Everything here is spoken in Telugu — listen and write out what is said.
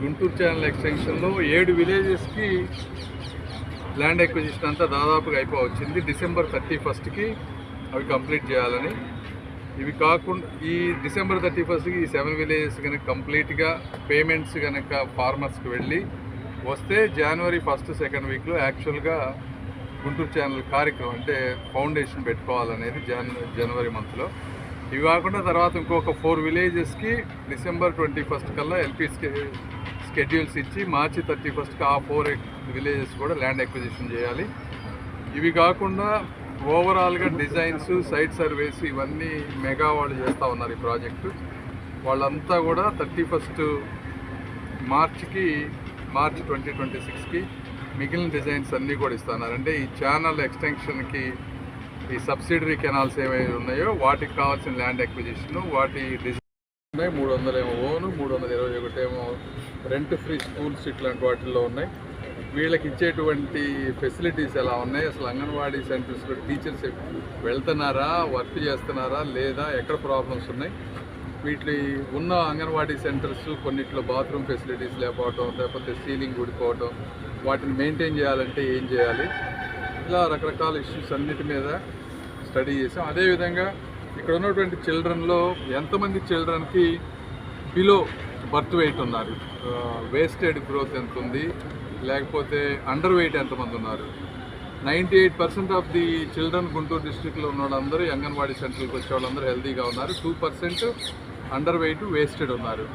గుంటూరు ఛానల్ ఎక్స్టెన్షన్లో ఏడు విలేజెస్కి ల్యాండ్ ఎక్విజిషన్ అంతా దాదాపుగా అయిపోవచ్చింది. డిసెంబర్ థర్టీ ఫస్ట్కి అవి కంప్లీట్ చేయాలని. ఇవి కాకుండా ఈ డిసెంబర్ థర్టీ ఫస్ట్కి ఈ సెవెన్ విలేజెస్ కనుక కంప్లీట్గా పేమెంట్స్ కనుక ఫార్మర్స్కి వెళ్ళి వస్తే జనవరి ఫస్ట్ సెకండ్ వీక్లో యాక్చువల్గా గుంటూరు ఛానల్ కార్యక్రమం అంటే ఫౌండేషన్ పెట్టుకోవాలనేది జన జనవరి మంత్లో. ఇవి కాకుండా తర్వాత ఇంకొక ఫోర్ విలేజెస్కి డిసెంబర్ ట్వంటీ ఫస్ట్ కల్లా ఎల్పీ షెడ్యూల్స్ ఇచ్చి మార్చి థర్టీ ఫస్ట్కి ఆ ఫోర్ విలేజెస్ కూడా ల్యాండ్ ఎక్విజిషన్ చేయాలి. ఇవి కాకుండా ఓవరాల్గా డిజైన్స్ సైట్ సర్వేస్ ఇవన్నీ మెగా వాళ్ళు చేస్తూ ఉన్నారు ఈ ప్రాజెక్టు. వాళ్ళంతా కూడా థర్టీ ఫస్ట్ మార్చ్కి మార్చ్ ట్వంటీ ట్వంటీ సిక్స్కి మిగిలిన డిజైన్స్ అన్నీ కూడా ఇస్తున్నారు అంటే ఈ ఛానల్ ఎక్స్టెన్షన్కి ఈ సబ్సిడరీ కెనాల్స్ ఏవైతే ఉన్నాయో వాటికి కావాల్సిన ల్యాండ్ ఎక్విజిషన్ వాటి డిజైన్ ఉన్నాయి. మూడు వందలు ఏమో ఓను మూడు వందల ఇరవై ఒకటి ఏమో రెంట్ ఫ్రీ స్కూల్స్ ఇట్లాంటి వాటిల్లో ఉన్నాయి. వీళ్ళకి ఇచ్చేటువంటి ఫెసిలిటీస్ ఎలా ఉన్నాయి? అసలు అంగన్వాడీ సెంటర్స్లో టీచర్స్ వెళ్తున్నారా? వర్క్ చేస్తున్నారా? లేదా ఎక్కడ ప్రాబ్లమ్స్ ఉన్నాయి? వీటి ఉన్న అంగన్వాడీ సెంటర్స్ కొన్నిట్లో బాత్రూమ్ ఫెసిలిటీస్ లేకపోవటం లేకపోతే సీలింగ్ ఊడిపోవటం వాటిని మెయింటైన్ చేయాలంటే ఏం చేయాలి? ఇలా రకరకాల ఇష్యూస్ అన్నిటి మీద స్టడీ చేసాం. అదేవిధంగా ఇక్కడ ఉన్నటువంటి చిల్డ్రన్లో ఎంతమంది చిల్డ్రన్కి బిలో బర్త్ వెయిట్ ఉన్నారు? వేస్టెడ్ గ్రోత్ ఎంత ఉంది? లేకపోతే అండర్ వెయిట్ ఎంతమంది ఉన్నారు? Ninety eight percent of the children Guntur డిస్టిక్లో ఉన్న వాళ్ళందరూ అంగన్వాడీ సెంటర్కి వచ్చే వాళ్ళందరూ హెల్తీగా ఉన్నారు. Two percent under weight wasted ఉన్నారు.